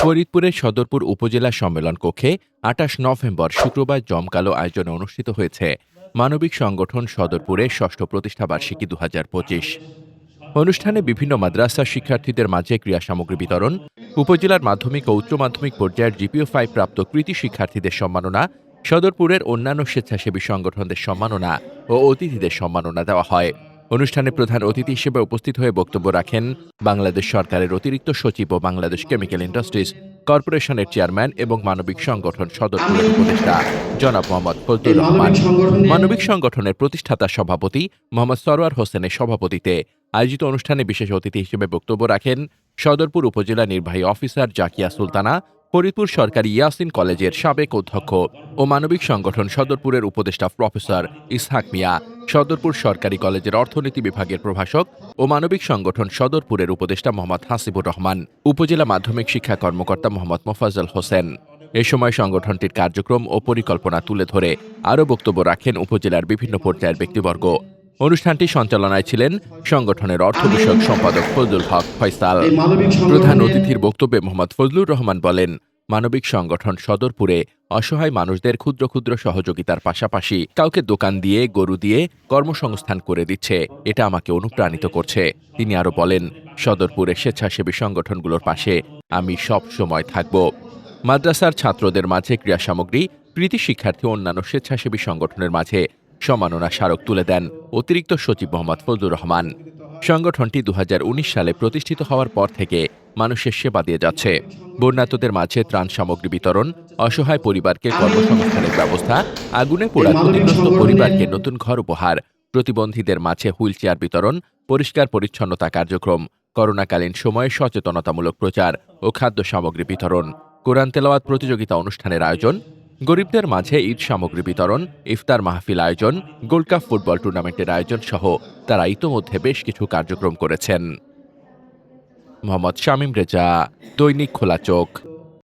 ফরিদপুরের সদরপুর উপজেলা সম্মেলন কক্ষে আটাশ নভেম্বর শুক্রবার জমকালো আয়োজনে অনুষ্ঠিত হয়েছে মানবিক সংগঠন সদরপুরের ষষ্ঠ প্রতিষ্ঠাবার্ষিকী দু হাজার পঁচিশ। অনুষ্ঠানে বিভিন্ন মাদ্রাসার শিক্ষার্থীদের মাঝে ক্রিয়া সামগ্রী বিতরণ, উপজেলার মাধ্যমিক ও উচ্চ মাধ্যমিক পর্যায়ের জিপিও ফাইভ প্রাপ্ত কৃতি শিক্ষার্থীদের সম্মাননা, সদরপুরের অন্যান্য স্বেচ্ছাসেবী সংগঠনদের সম্মাননা ও অতিথিদের সম্মাননা দেওয়া হয়। অনুষ্ঠানে প্রধান অতিথি হিসেবে উপস্থিত হয়ে বক্তব্য রাখেন বাংলাদেশ সরকারের অতিরিক্ত সচিব ও বাংলাদেশ কেমিক্যাল ইন্ডাস্ট্রিজ কর্পোরেশনের চেয়ারম্যান এবং মানবিক সংগঠন সদরপুরের উপদেষ্টা জনাব মোহাম্মদ ফজলুর রহমান। মানবিক সংগঠনের প্রতিষ্ঠাতা সভাপতি মোহাম্মদ সরোয়ার হোসেনের সভাপতিতে আয়োজিত অনুষ্ঠানে বিশেষ অতিথি হিসেবে বক্তব্য রাখেন সদরপুর উপজেলা নির্বাহী অফিসার জাকিয়া সুলতানা ফরিদপুর সরকারি ইয়াসিন কলেজের সাবেক অধ্যক্ষ ও মানবিক সংগঠন সদরপুরের উপদেষ্টা প্রফেসর ইসহাক মিয়া। সদরপুর সরকারি কলেজের অর্থনীতি বিভাগের প্রভাষক ও মানবিক সংগঠন সদরপুরের উপদেষ্টা মোহাম্মদ হাসিবুর রহমান, উপজেলা মাধ্যমিক শিক্ষা কর্মকর্তা মোহাম্মদ মোফাজ্জল হোসেন। এ সময় সংগঠনটির কার্যক্রম ও পরিকল্পনা তুলে ধরে আরও বক্তব্য রাখেন উপজেলার বিভিন্ন পর্যায়ের ব্যক্তিবর্গ। অনুষ্ঠানটি সঞ্চালনায় ছিলেন সংগঠনের অর্থ বিষয়ক সম্পাদক ফজলুল হক ফয়সাল। প্রধান অতিথির বক্তব্যে মোহাম্মদ ফজলুর রহমান বলেন মানবিক সংগঠন সদরপুরে অসহায় মানুষদের ক্ষুদ্র ক্ষুদ্র সহযোগিতার পাশাপাশি কাউকে দোকান দিয়ে, গরু দিয়ে কর্মসংস্থান করে দিচ্ছে। এটা আমাকে অনুপ্রাণিত করছে। তিনি আরও বলেন সদরপুরের স্বেচ্ছাসেবী সংগঠনগুলোর পাশে আমি সব সময় থাকব। মাদ্রাসার ছাত্রদের মাঝে ক্রীড়া সামগ্রী, কৃতি শিক্ষার্থী অন্যান্য স্বেচ্ছাসেবী সংগঠনের মাঝে সম্মাননা স্মারক তুলে দেন অতিরিক্ত সচিব মোহাম্মদ ফজলুর রহমান। সংগঠনটি দু হাজার উনিশ সালে প্রতিষ্ঠিত হওয়ার পর থেকে মানুষের সেবা দিয়ে যাচ্ছে। বন্যাতদের মাঝে ত্রাণ সামগ্রী বিতরণ, অসহায় পরিবারকে কর্মসংস্থানের ব্যবস্থা, আগুনে পোড়া ক্ষতিগ্রস্ত পরিবারকে নতুন ঘর উপহার, প্রতিবন্ধীদের মাঝে হুইল চেয়ার বিতরণ, পরিষ্কার পরিচ্ছন্নতা কার্যক্রম, করোনাকালীন সময়ে সচেতনতামূলক প্রচার ও খাদ্য সামগ্রী বিতরণ। কোরআন তেলাওয়াত প্রতিযোগিতা অনুষ্ঠানের আয়োজন গরিবদের মাঝে ঈদ সামগ্রী বিতরণ, ইফতার মাহফিল আয়োজন, গোল্ড কাপ ফুটবল টুর্নামেন্টের আয়োজন সহ তারা ইতোমধ্যে বেশ কিছু কার্যক্রম করেছেন। মোহাম্মদ শামীম রেজা, দৈনিক খোলা চোখ।